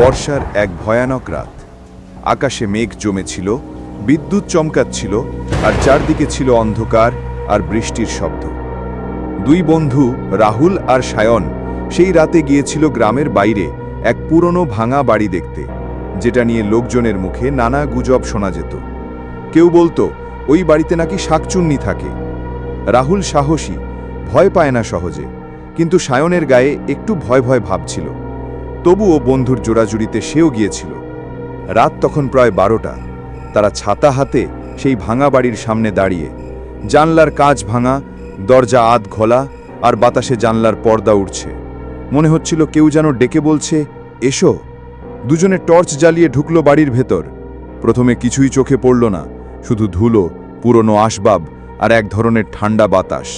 বর্ষার এক ভয়ানক রাত। আকাশে মেঘ জমেছিল, বিদ্যুৎ চমকাচ্ছিল, আর চারদিকে ছিল অন্ধকার আর বৃষ্টির শব্দ। দুই বন্ধু, রাহুল আর সায়ন, সেই রাতে গিয়েছিল গ্রামের বাইরে এক পুরনো ভাঙা বাড়ি দেখতে, যেটা নিয়ে লোকজনের মুখে নানা গুজব শোনা যেত। কেউ বলতো, ওই বাড়িতে নাকি শাকচুন্নি থাকে। রাহুল সাহসী, ভয় পায় না সহজে, কিন্তু সায়নের গায়ে একটু ভয় ভয় ভাব ছিল। তবুও বন্ধুর জোড়াজুড়িতে সেও গিয়েছিল। রাত তখন প্রায় বারোটা। তারা ছাতা হাতে সেই ভাঙা বাড়ির সামনে দাঁড়িয়ে, জানলার কাজ ভাঙা, দরজা আধ ঘোলা আর বাতাসে জানলার পর্দা উঠছে মনে হচ্ছিল কেউ যেন ডেকে বলছে, এসো। দুজনে টর্চ জ্বালিয়ে ঢুকলো বাড়ির ভেতর। প্রথমে কিছুই চোখে পড়ল না, শুধু ধুলো, পুরনো আসবাব আর এক ধরনের ঠান্ডা বাতাস।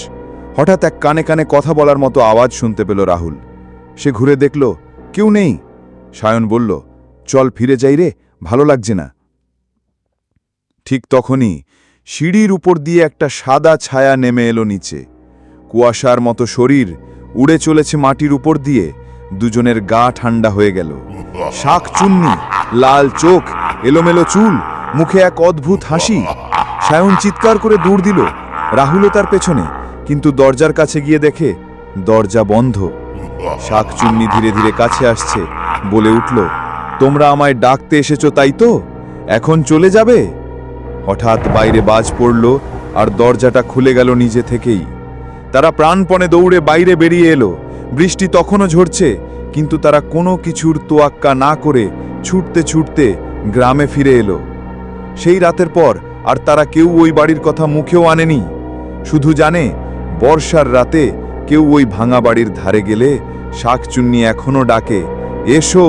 হঠাৎ এক কানে কানে কথা বলার মতো আওয়াজ শুনতে পেল রাহুল। সে ঘুরে দেখল কেউ নেই। সায়ন বলল, চল ফিরে যাই রে, ভালো লাগছে না। ঠিক তখনই সিঁড়ির উপর দিয়ে একটা সাদা ছায়া নেমে এলো নিচে। কুয়াশার মতো শরীর উড়ে চলেছে মাটির উপর দিয়ে, দুজনের গা ঠান্ডা হয়ে গেল। শাক চুন্নি, লাল চোখ, এলোমেলো চুল, মুখে এক অদ্ভুত হাসি। সায়ন চিৎকার করে দৌড় দিল। রাহুলও তার পেছনে, কিন্তু দরজার কাছে গিয়ে দেখে দরজা বন্ধ। শাক চুন্নি ধীরে ধীরে কাছে আসছে, বলে উঠল, তোমরা আমায় ডাকতে এসেছ তাই তো? এখন চলে যাবে? হঠাৎ বাইরে বাজ পড়ল আর দরজাটা খুলে গেল নিজে থেকেই। তারা প্রাণপণে দৌড়ে বাইরে বেরিয়ে এলো। বৃষ্টি তখনও ঝরছে, কিন্তু তারা কোনো কিছুর তোয়াক্কা না করে ছুটতে ছুটতে গ্রামে ফিরে এলো। সেই রাতের পর আর তারা কেউ ওই বাড়ির কথা মুখেও আনেনি। শুধু জানে, বর্ষার রাতে কেউ ওই ভাঙা বাড়ির ধারে গেলে শাকচুন্নি এখনও ডাকে এসো।